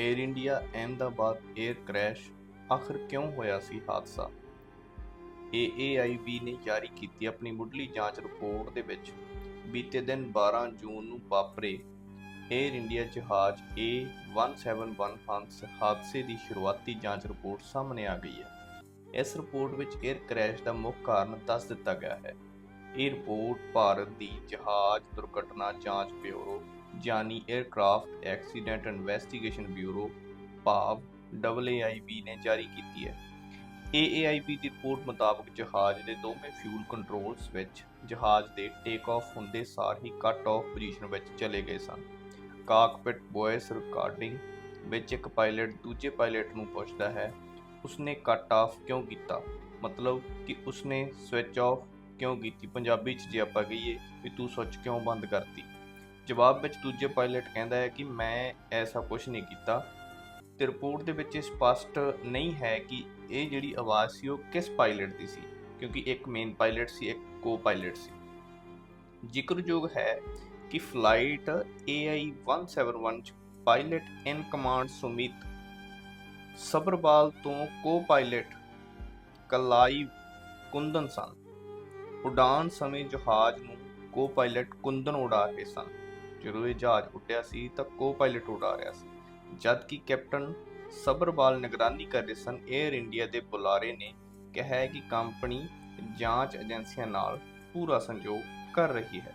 Air India Ahmedabad air crash ਆਖਰ ਕਿਉਂ ਹੋਇਆ ਸੀ ਹਾਦਸਾ? ਏਏਆਈਬੀ ਨੇ ਜਾਰੀ ਕੀਤੀ ਆਪਣੀ ਮੁੱਢਲੀ ਜਾਂਚ ਰਿਪੋਰਟ ਦੇ ਵਿੱਚ। ਬੀਤੇ ਦਿਨ 12 ਜੂਨ ਨੂੰ ਵਾਪਰੇ ਏਅਰ ਇੰਡੀਆ ਜਹਾਜ਼ A171 ਹੰਸ ਹਾਦਸੇ ਦੀ ਸ਼ੁਰੂਆਤੀ ਜਾਂਚ ਰਿਪੋਰਟ ਸਾਹਮਣੇ ਆ ਗਈ ਹੈ। ਇਸ ਰਿਪੋਰਟ ਵਿੱਚ ਏਅਰ ਕ੍ਰੈਸ਼ ਦਾ ਮੁੱਖ ਕਾਰਨ ਦੱਸ ਦਿੱਤਾ ਗਿਆ ਹੈ। ਇਹ ਰਿਪੋਰਟ ਭਾਰਤ ਦੀ ਜਹਾਜ਼ ਦੁਰਘਟਨਾ ਜਾਂਚ ਬਿਊਰੋ ਜਾਨੀ 에ਅਰਕ੍ਰਾਫਟ ਐਕਸੀਡੈਂਟ ਇਨਵੈਸਟੀਗੇਸ਼ਨ ਬਿਊਰੋ ਭਾਵ AAIB ਨੇ ਜਾਰੀ ਕੀਤੀ ਹੈ। AAIB ਦੀ ਰਿਪੋਰਟ ਮੁਤਾਬਕ ਜਹਾਜ਼ ਦੇ ਦੋਵੇਂ ਫਿਊਲ ਕੰਟਰੋਲ ਸਵਿਚ ਜਹਾਜ਼ ਦੇ ਟੇਕ ਆਫ ਹੁੰਦੇ ਸਾਰ ਹੀ ਕੱਟ ਆਫ ਪੋਜੀਸ਼ਨ ਵਿੱਚ ਚਲੇ ਗਏ ਸਨ। ਕਾਕਪਿਟ ਵੌਇਸ ਰਿਕਾਰਡਿੰਗ ਵਿੱਚ ਇੱਕ ਪਾਇਲਟ ਦੂਜੇ ਪਾਇਲਟ ਨੂੰ ਪੁੱਛਦਾ ਹੈ, ਉਸਨੇ ਕੱਟ ਆਫ ਕਿਉਂ ਕੀਤਾ? ਮਤਲਬ ਕਿ ਉਸਨੇ ਸਵਿਚ ਆਫ ਕਿਉਂ ਕੀਤੀ? ਪੰਜਾਬੀ ਚ ਜੇ ਆਪਾਂ ਕਹੀਏ ਵੀ ਤੂੰ ਸੁੱਚ ਕਿਉਂ ਬੰਦ ਕਰਤੀ? ਜਵਾਬ ਵਿੱਚ ਦੂਜੇ ਪਾਇਲਟ ਕਹਿੰਦਾ ਹੈ ਕਿ ਮੈਂ ਐਸਾ ਕੁਝ ਨਹੀਂ ਕੀਤਾ। ਤੇ ਰਿਪੋਰਟ ਦੇ ਵਿੱਚ ਇਹ ਸਪਸ਼ਟ ਨਹੀਂ ਹੈ ਕਿ ਇਹ ਜਿਹੜੀ ਆਵਾਜ਼ ਸੀ ਉਹ ਕਿਸ ਪਾਇਲਟ ਦੀ ਸੀ, ਕਿਉਂਕਿ ਇੱਕ ਮੇਨ ਪਾਇਲਟ ਸੀ, ਇੱਕ ਕੋ ਪਾਇਲਟ ਸੀ। ਜ਼ਿਕਰਯੋਗ ਹੈ ਕਿ ਫਲਾਈਟ AI 171 ਚ pilot in command Sumit Sabharwal ਤੋਂ ਕੋ ਪਾਇਲਟ ਕਲਾਈ ਕੁੰਦਨ ਸਨ। ਉਡਾਨ ਸਮੇਂ ਜਹਾਜ਼ ਨੂੰ ਕੋ ਪਾਇਲਟ ਕੁੰਦਨ ਉਡਾ ਰਹੇ ਸਨ। ਜਦੋਂ ਇਹ ਜਹਾਜ਼ ਉੱਡਿਆ ਸੀ, ਤਾਂ ਕੋ ਪਾਇਲਟ ਉਡਾ ਰਿਹਾ ਸੀ। ਜਦ ਕਿ ਕੈਪਟਨ ਸਬਰਵਾਲ ਨਿਗਰਾਨੀ ਕਰ ਰਹੇ ਸਨ 에ਅਰ ਇੰਡੀਆ ਦੇ ਬੁਲਾਰੇ ਨੇ ਕਿਹਾ ਕਿ ਕੰਪਨੀ ਜਾਂਚ ਏਜੰਸੀਆਂ ਨਾਲ ਪੂਰਾ ਸੰਯੋਗ ਕਰ ਰਹੀ ਹੈ।